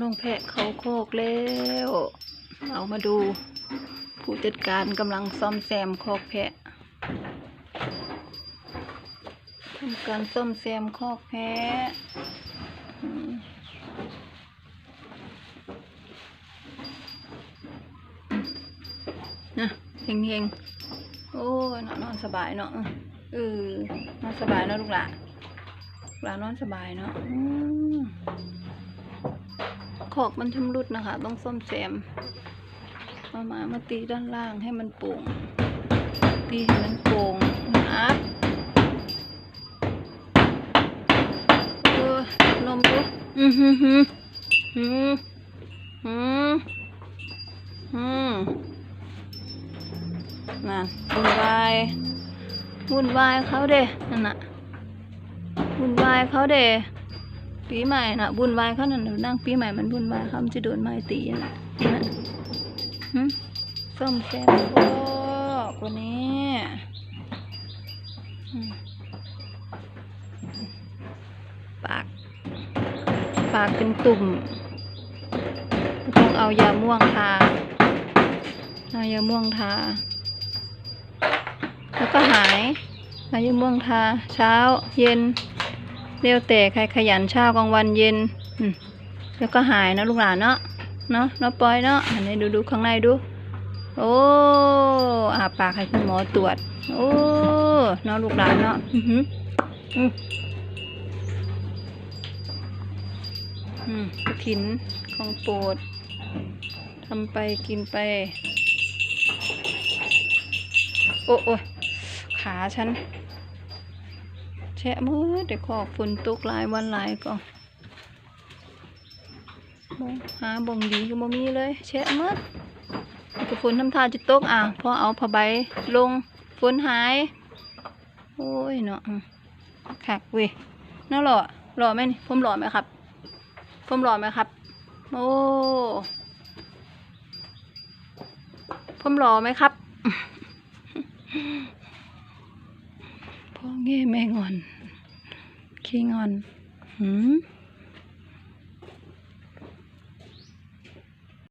น้องแพะเขาโคกแล้ว เอามาดู ผู้จัดการกำลังซ่อมแซมคอกแพะทำการซ่อมแซมคอกแพะนะเฮงเฮงๆโอ้นอนนอนสบายเนาะเออนอนสบายเนาะลูกหลานลูกหลานนอนสบายเนาะอืม ขอกมันชำรุดนะคะ ต้องซ่อมแซมมามามาตีด้านล่างให้มันโป่ง ตีให้มันโป่งอัดเออนมดูอือหือหือหือหือหือนั่นวุ่นวายวุ่นวายเขาเด้นั่นน่ะวุ่นวายเขาเด้ ปีใหม่น่ะบุญวายเขานั่นน่ะนั่งปีใหม่มันบุญวายเขามันจะโดนไม้ตีน่ะนไหมส้มแซมพอกวันนี้ปาก ปากเป็นตุ่มต้องเอายาม่วงทาเอายาม่วงทา แล้วก็หายเอายาม่วงทา เช้าเย็น เรียวแต่ใครขยันเช้ากลางวันเย็นแล้วก็หายนะลูกหลานเนาะเนาะเนาะปอยเนาะอันนี้ดูดูข้างในดู โอ้อาปากให้คุณหมอตรวจ โอ้เนาะลูกหลานเนาะอือหืออืมอืมขินของโปรดทำไปกินไป โอ้โอ้ยขาฉัน ชะมือแต่ขอกฝนตกหลายวันหลายก็หาบ่งดีก็บ่มีเลยแชะมืดก็ฝนทำท่าจะตกอะพอเอาผ้าใบลงฝนหาย โอ้ยเนาะอืมคักเว้ยน่าหล่อหล่อไหมนี่ผมหล่อไหมครับผมหล่อไหมครับ โอ้ผมหล่อไหมครับ พ่อแง่แม่งอน ขี้งอนหืม